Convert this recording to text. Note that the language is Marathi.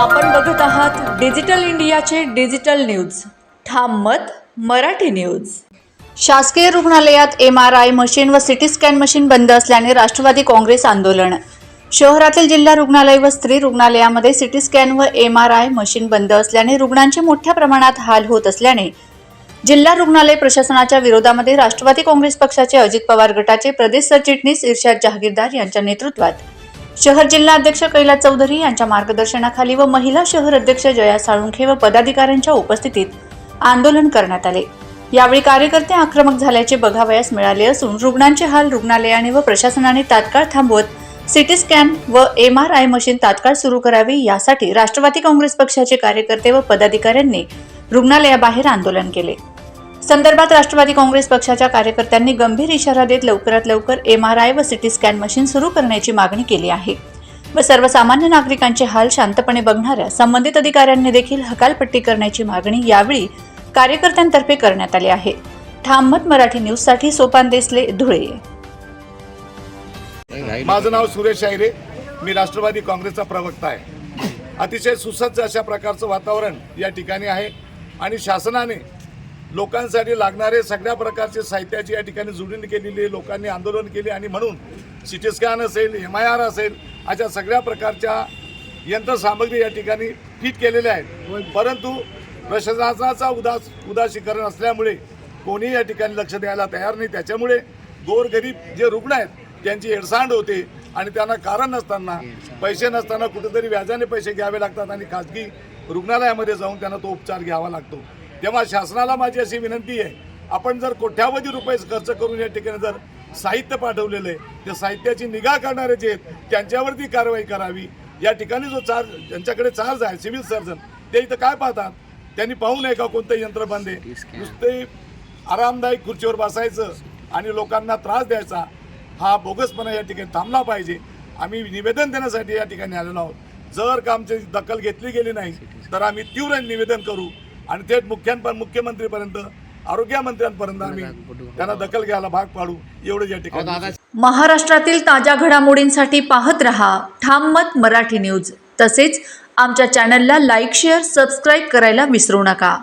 आपण बघत आहात डिजिटल इंडियाचे डिजिटल न्यूज. ठाम मत मराठी न्यूज. शासकीय रुग्णालयात एम आर आय मशीन व सिटी स्कॅन मशीन बंद असल्याने राष्ट्रवादी काँग्रेस आंदोलन. शहरातील जिल्हा रुग्णालय व स्त्री रुग्णालयामध्ये सिटी स्कॅन व एम आर आय मशीन बंद असल्याने रुग्णांचे मोठ्या प्रमाणात हाल होत असल्याने जिल्हा रुग्णालय प्रशासनाच्या विरोधामध्ये राष्ट्रवादी काँग्रेस पक्षाचे अजित पवार गटाचे प्रदेश सरचिटणीस इर्शाद जहागीरदार यांच्या नेतृत्वात शहर जिल्हा अध्यक्ष कैलास चौधरी यांच्या मार्गदर्शनाखाली व महिला शहर अध्यक्ष जया साळुंखे व पदाधिकाऱ्यांच्या उपस्थितीत आंदोलन करण्यात आले. यावेळी कार्यकर्ते आक्रमक झाल्याचे बघावयास मिळाले असून रुग्णांचे हाल रुग्णालयाने व प्रशासनाने तात्काळ थांबवत सिटी स्कॅन व एम आर आय मशीन तात्काळ सुरू करावी यासाठी राष्ट्रवादी काँग्रेस पक्षाचे कार्यकर्ते व पदाधिकाऱ्यांनी रुग्णालयाबाहेर आंदोलन केले. संदर्भात राष्ट्रवादी काँग्रेस पक्षाच्या कार्यकर्त्यांनी गंभीर इशारा देत लवकरात लवकर एम आर आय व सिटी स्कॅन मशीन सुरू करण्याची मागणी केली आहे. व सर्वसामान्य नागरिकांचे हाल शांतपणे बघणाऱ्या संबंधित अधिकाऱ्यांनी देखील हकालपट्टी करण्याची मागणी यावेळी कार्यकर्त्यांतर्फे करण्यात आली आहे. ठाममत मराठी न्यूजसाठी सोपान देसले धुळे. माझं नाव सुरेश आयरे मी राष्ट्रवादी काँग्रेसचा प्रवक्ता आहे. अतिशय सुसज्ज अशा प्रकारचं वातावरण या ठिकाणी आहे. आणि शासनाने लोकांसाठी लागणारे सगळ्या प्रकारचे साहित्याची या ठिकाणी जुळणी केलेली आहे लोकांनी आंदोलन केले आणि म्हणून सिटी स्कॅन असेल एम आय आर असेल अशा सगळ्या प्रकारच्या यंत्रसामग्री या ठिकाणी फिट केलेल्या आहेत. परंतु प्रशासनाचा उदास उदासीकरण असल्यामुळे कोणीही या ठिकाणी लक्ष द्यायला तयार नाही. त्याच्यामुळे गोरगरीब जे रुग्ण आहेत त्यांची हेडसांड होते आणि त्यांना कारण नसताना पैसे नसताना कुठेतरी व्याजाने पैसे घ्यावे लागतात आणि खाजगी रुग्णालयामध्ये जाऊन त्यांना तो उपचार घ्यावा लागतो. तेव्हा शासनाला माझी अशी विनंती आहे आपण जर कोट्यावधी रुपये खर्च करून या ठिकाणी जर साहित्य पाठवलेलं आहे त्या साहित्याची निगा करणारे जे आहेत त्यांच्यावरती कारवाई करावी. या ठिकाणी जो चार्ज ज्यांच्याकडे चार्ज आहे सिव्हिल सर्जन ते इथं काय पाहतात? त्यांनी पाहू नये का कोणतं यंत्र बांधे नुसते आरामदायक खुर्चीवर बसायचं आणि लोकांना त्रास द्यायचा हा बोगसपणा या ठिकाणी थांबला पाहिजे. आम्ही निवेदन देण्यासाठी या ठिकाणी आलेलो आहोत. जर का आमची दखल घेतली गेली नाही तर आम्ही तीव्र निवेदन करू. आणि थेट मुख्यां मुख्यमंत्रीपर्यंत आरोग्यमंत्र्यांपर्यंत आम्ही त्यांना दखल घ्यायला भाग पाडू एवढं या ठिकाणी महाराष्ट्रातील ताज्या घडामोडींसाठी पाहत रहा ठाम मत मराठी न्यूज. तसेच आमच्या चॅनलला लाईक शेअर सबस्क्राईब करायला विसरू नका.